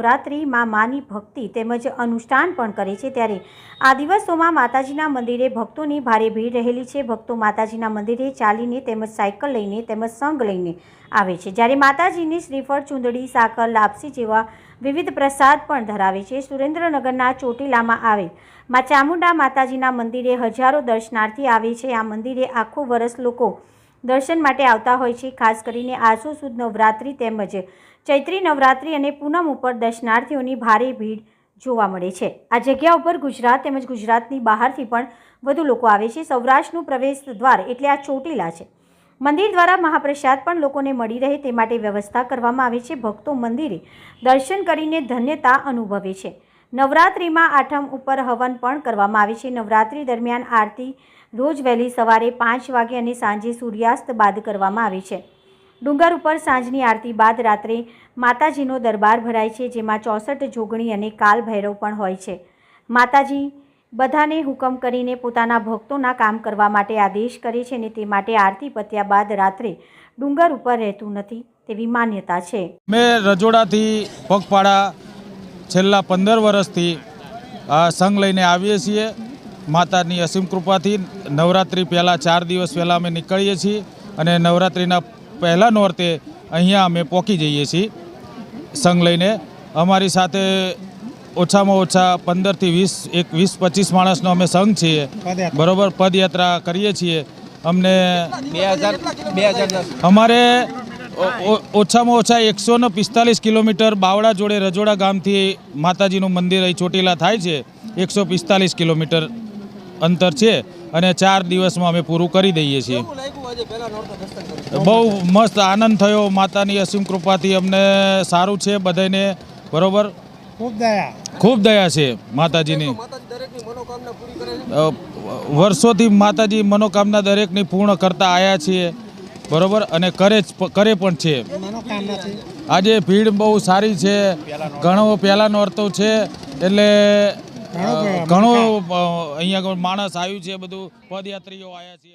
નવરાત્રિમાં માની ભક્તિ તેમજ અનુષ્ઠાન પણ કરે છે ત્યારે આ દિવસોમાં માતાજીના મંદિરે ભક્તોની ભારે ભીડ રહેલી છે. ભક્તો માતાજીના મંદિરે ચાલીને તેમજ સાયકલ લઈને તેમજ સંઘ લઈને આવે છે. જ્યારે માતાજીની શ્રીફળ, ચૂંદડી, સાકર, લાપસી જેવા વિવિધ પ્રસાદ પણ ધરાવે છે. સુરેન્દ્રનગરના ચોટીલામાં આવેલ મા ચામુંડા માતાજીના મંદિરે હજારો દર્શનાર્થી આવે છે. આ મંદિરે આખું વર્ષ લોકો દર્શન માટે આવતા હોય છે. ખાસ કરીને આસો સુદ નવરાત્રિ તેમજ ચૈત્રી નવરાત્રિ અને પૂનમ ઉપર દર્શનાર્થીઓની ભારે ભીડ જોવા મળે છે. આ જગ્યા ઉપર ગુજરાત તેમજ ગુજરાતની બહારથી પણ વધુ લોકો આવે છે. સૌરાષ્ટ્રનું પ્રવેશ દ્વાર એટલે આ ચોટીલા છે. મંદિર દ્વારા મહાપ્રસાદ પણ લોકોને મળી રહે તે માટે વ્યવસ્થા કરવામાં આવે છે. ભક્તો મંદિરે દર્શન કરીને ધન્યતા અનુભવે છે. નવરાત્રિમાં આઠમ ઉપર હવન પણ કરવામાં આવે છે. નવરાત્રિ દરમિયાન આરતી રોજ વહેલી સવારે પાંચ વાગે અને સાંજે સૂર્યાસ્ત બાદ કરવામાં આવે છે. ડુંગર ઉપર સાંજની આરતી બાદ રાત્રે માતાજીનો દરબાર ભરાય છે, જેમાં ચોસઠ જોગણી અને કાલ ભૈરવ પણ હોય છે. માતાજી બધાને હુકમ કરીને પોતાના ભક્તોના કામ કરવા માટે આદેશ કરે છે અને તે માટે આરતી પત્યા બાદ રાત્રે ડુંગર ઉપર રહેતું નથી તેવી માન્યતા છે. મેં રજોડાથી પગપાળા છેલ્લા પંદર વર્ષથી આ સંઘ લઈને આવીએ છીએ. માતાની અસીમ કૃપાથી નવરાત્રિ પહેલાં ચાર દિવસ પહેલાં અમે નીકળીએ છીએ અને નવરાત્રિના પહેલાં નોરતે અહીંયા અમે પહોંચી જઈએ છીએ સંઘ લઈને. અમારી સાથે ઓછામાં ઓછા પંદરથી વીસ એક વીસ પચીસ માણસનો અમે સંઘ છીએ. બરોબર પદયાત્રા કરીએ છીએ. અમને બે હજાર બે હજાર અમારે ઓછામાં ઓછા એકસો ને પિસ્તાલીસ કિલોમીટર બાવળા જોડે રજોડા ગામથી માતાજીનું મંદિર અહીં ચોટીલા થાય છે. એકસો પિસ્તાલીસ કિલોમીટર અંતર છે અને ચાર દિવસમાં અમે પૂરું કરી દઈએ છીએ. બહુ મસ્ત આનંદ થયો. માતાની અસીમ કૃપાથી અમને સારું છે બધાને બરોબર? ખૂબ દયા. ખૂબ દયા છે માતાજીની. વર્ષોથી માતાજી મનોકામના દરેકની પૂર્ણ કરતા આવ્યા છીએ. બરોબર? અને કરે કરે પણ છે. આજે ભીડ બહુ સારી છે. ઘણો પહેલાંનો અર્થો છે. એટલે ઘણો અહીંયા માણસ આવ્યું છે બધું. પદયાત્રીઓ આવ્યા છે